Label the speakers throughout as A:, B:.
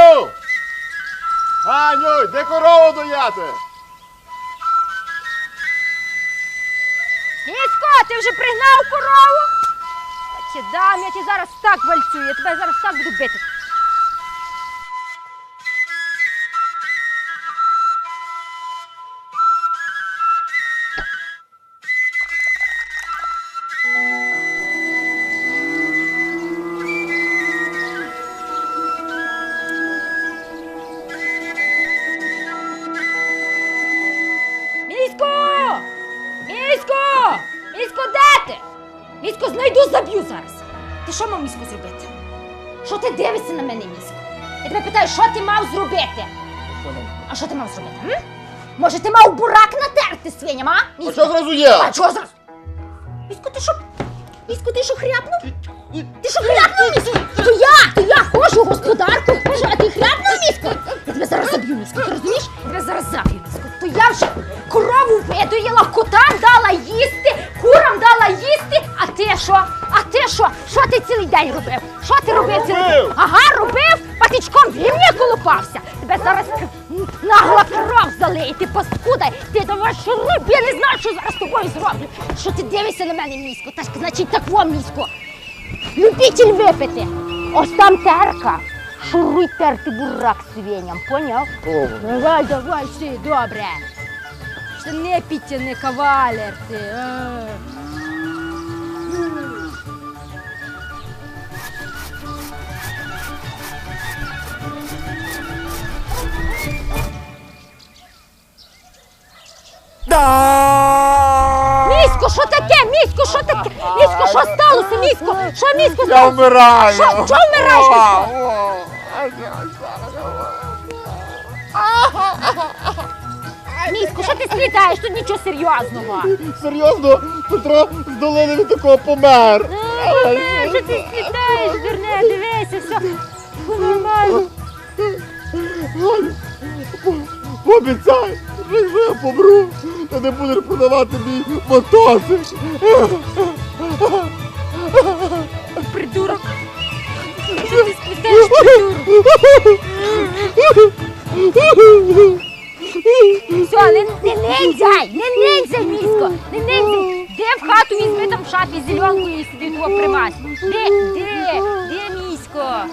A: Ганю! Аню, де корову дояти!
B: Місько, ти вже пригнав корову? Я тебе дам, я ті зараз так вальцюю, я тебе зараз так буду бити. Знайду, заб'ю зараз. Ти що мав місько зробити? Що ти дивишся на мене, місько? Я тебе питаю, що ти мав зробити? А що ти мав зробити? М? Може, ти мав бурак натерти свиням, а?
A: А
B: Місько?
A: що зразу є?
B: А чого зараз? Місько, ти що? Місько, ти що хряпнув? Ти що хряпнув, місько? Що? А ти що? Що ти цілий день робив? Що ти робив цілий день? Ага, робив, патичком в гімні колупався. Тебе зараз нагла кров залиє, ти паскуда, ти давай шуруп, я не знаю, що зараз з тобою зроблю. Що ти дивишся на мене, місько? Та ж значить так во, місько. Любитель випити. Ось там терка. Шуруй терти бурак свиням, поняв? Давай, давай, все, добре. Що не пітя, не кавалер ти. а. Місько, що таке? Місько, що сталося? Місько, що місько
A: Я вмираю!
B: Що, що вмираєш, місько? Що ти слітаєш? Тут нічого серйозного.
A: Серйозно, Петро з долини від такого помер.
B: Е, Що ти слітаєш, дурне, дивися, все. Нормально.
A: Пообіцяй, що я помру, то не будеш продавати мій мотоцикл.
B: Придурок. Що ти сплітаєш, придурок? Все, не, не нинзяй, не нинзяй, місько, не нинзяй. Де в хату візьми там в шафі зеленкою і собі того примась. Де, де, де місько?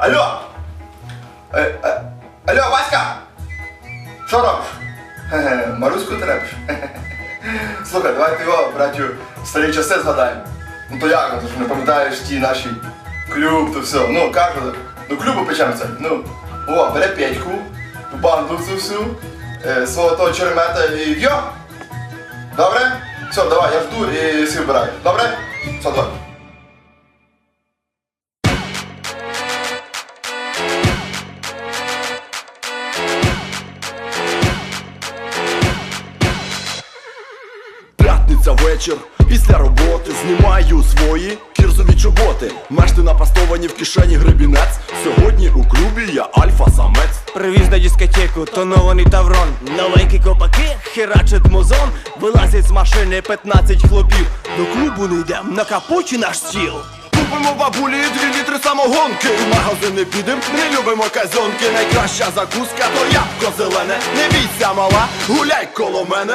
C: Алло! Е, е, алло, Васька! Що робиш? Хе-хе, Маруську трепиш? Хе-хе. Слухай, давай ти його, братю, старі часи згадаємо. Ну то як, ну, ти ж не пам'ятаєш ті наші клуб, то все. Ну, кажу, до клубу печемося. Ну, о, бере п'ятьку, банду цю всю, е, свого того черемета і в'йо. Добре? Все, давай, я жду і всі вбираю. Добре? Все, давай.
D: Чоботи. Мешти напастовані в кишені гребінець. Сьогодні у клубі я альфа-самець.
E: Привіз на дискотеку тонований таврон Новенькі копаки, херачить музон Вилазять з машини 15 хлопів До клубу не йдем, на капоті наш стіл
D: Купимо бабулі дві літри самогонки. В магазин не підем, не любимо казонки. Найкраща закуска то ябко зелене. Не бійся, мала, гуляй коло мене.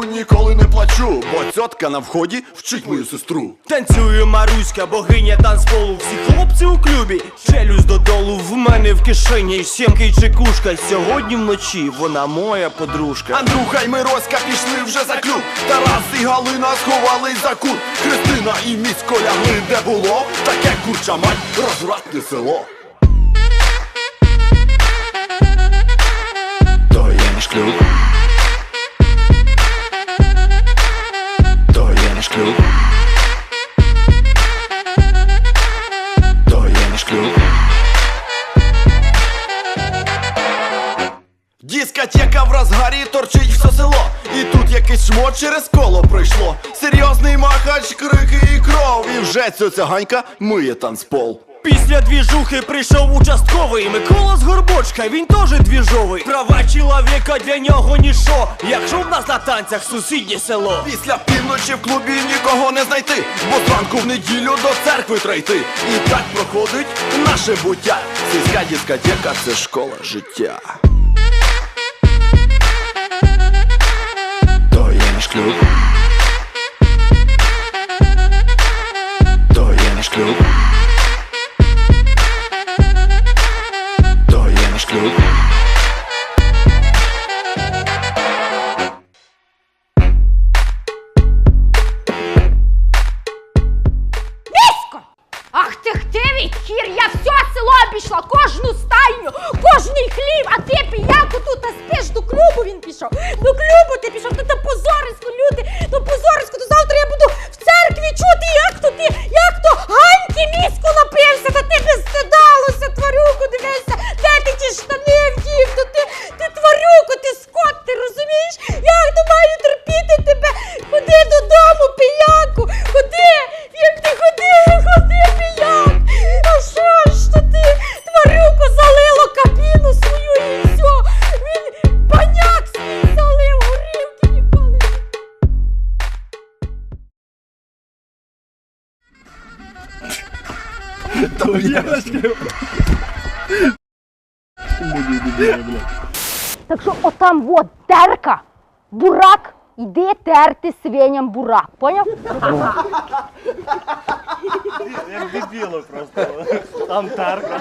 D: Ніколи не плачу Бо цьотка на вході вчить мою сестру
E: Танцює Маруська, богиня танцполу Всі хлопці у клубі, челюсть додолу В мене в кишені сімки й чекушка Сьогодні вночі вона моя подружка
D: Андрюха й Мироська пішли вже за клуб Тарас і Галина сховались за кут. Христина і місько лягли, де було таке курча мать, розвратне село. То є наш клюк. Через коло пройшло. Серйозний махач, крики і кров. І вже ця циганька миє танцпол.
E: Після двіжухи прийшов участковий Микола з Горбочка, він теж двіжовий Права чоловіка для нього ніщо Якщо в нас на танцях сусіднє село
D: Після півночі в клубі нікого не знайти, бо зранку в неділю до церкви тройти. І так проходить наше буття. Сільська дискотека це школа життя. То
B: хір, я все село обійшла, кожну стайню, кожний хлів, а ти піяку тут а спиш до клубу він пішов. До клубу ти пішов, то позорисько, люди, то позорисько, то завтра я буду в церкві чути, як то ти, як то ганьки міську напився, та ти без Так що отам от терка, бурак, іди терти свиням бурак, поняв?
F: Як дебіло просто. Там тарка.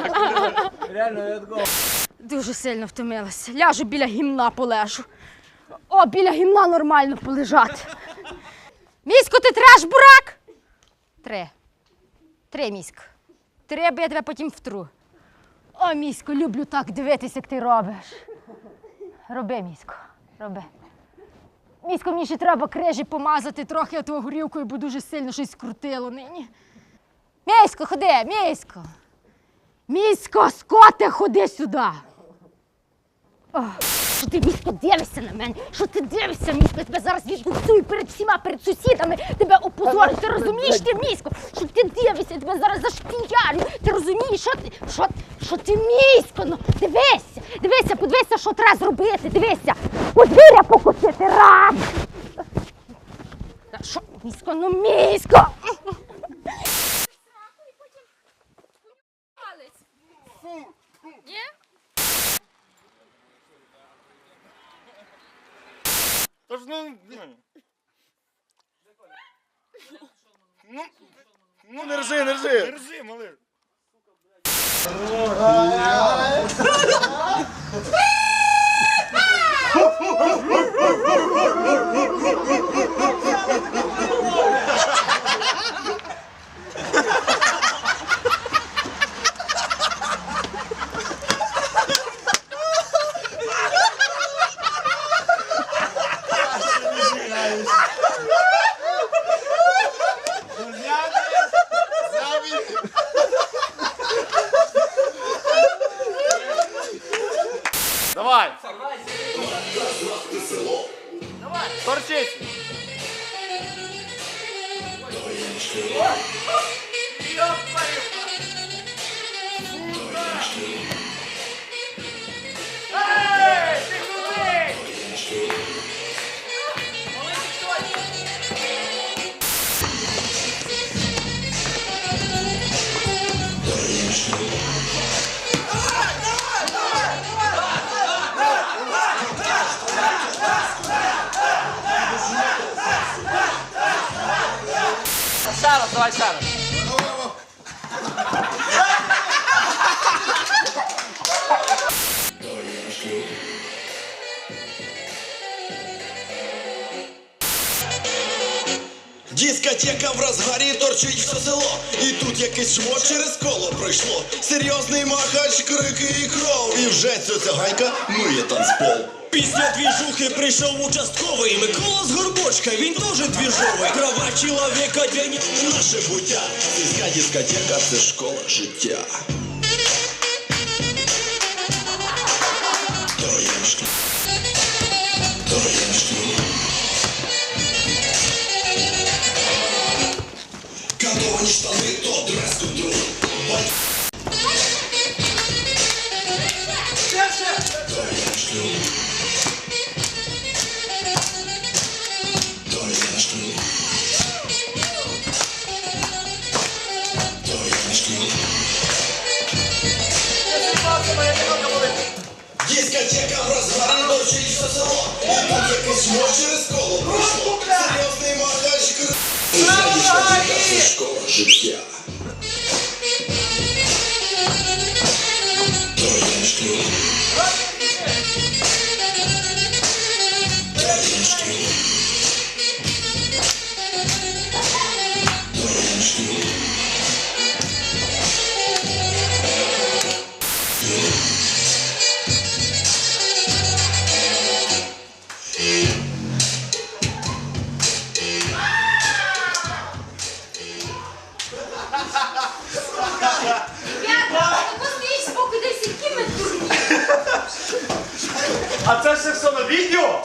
B: Дуже сильно втомилася. Ляжу біля гімна полежу. О, біля гімна нормально полежати. Місько, ти треш бурак? Три. Три, місько. Три, бо я тебе потім втру. О, місько, люблю так дивитися, як ти робиш. Роби, місько, роби. Місько, мені ще треба крижі помазати трохи а того горілкою, бо дуже сильно щось скрутило нині. Місько, ходи, місько. Місько, скоте, ходи сюди. О, що ти місько дивишся на мене? Що ти дивишся, місько? Я тебе зараз відбуксую перед всіма, перед сусідами, тебе опозорю. Ти розумієш ти, місько? Що ти дивишся, я тебе зараз зашпінярю. Ти розумієш, що ти, що, що ти місько? Ну, дивися, дивися, подивися, що треба зробити, дивися. Подвір'я покусити раз. Що, місько, ну місько.
F: Тож ну. Ну, ну не ржи, не ржи. Не ржи, малий. раз, давай ще раз.
D: Дискотека в розгарі торчить все село. І тут якесь шмо через коло пройшло. Серйозний махач, крики і кров. І вже ця циганька миє танцпол.
E: Після двіжухи прийшов участковий Микола з Горбочка, він теж двіжовий Права чоловіка день
D: Наше буття. Сільська дискотека це школа життя. Троєшка. Трояншки. Дискотека в розгарі ночі все село. І тут якийсь мор через коло пройшло. Серйозний крив. Дискотека це школа життя.
F: А це ще все на відео?